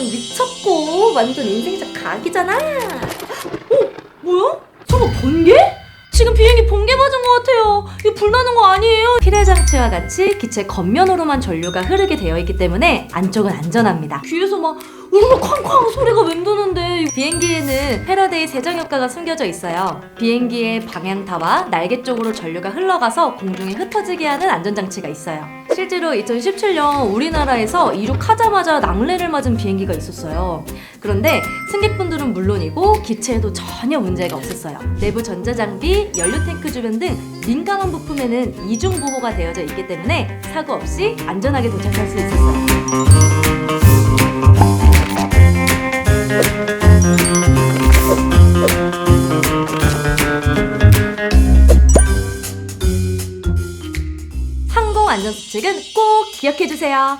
성능 미쳤고 완전 인생샷 각이잖아. 어? 뭐야? 저거 번개? 지금 비행기 번개 맞은 것 같아요. 이거 불나는 거 아니에요? 피레 장치와 같이 기체 겉면으로만 전류가 흐르게 되어 있기 때문에 안쪽은 안전합니다. 귀에서 막 우르르 쾅쾅 소리가 맴도는데 비행기에는 패러데이 세정 효과가 숨겨져 있어요. 비행기의 방향타와 날개 쪽으로 전류가 흘러가서 공중에 흩어지게 하는 안전장치가 있어요. 실제로 2017년 우리나라에서 이륙하자마자 낙뢰를 맞은 비행기가 있었어요. 그런데 승객분들은 물론이고 기체에도 전혀 문제가 없었어요. 내부 전자장비, 연료탱크 주변 등 민감한 부품에는 이중 보호가 되어져 있기 때문에 사고 없이 안전하게 도착할 수 있었어요. 항공 안전 수칙은 꼭 기억해 주세요.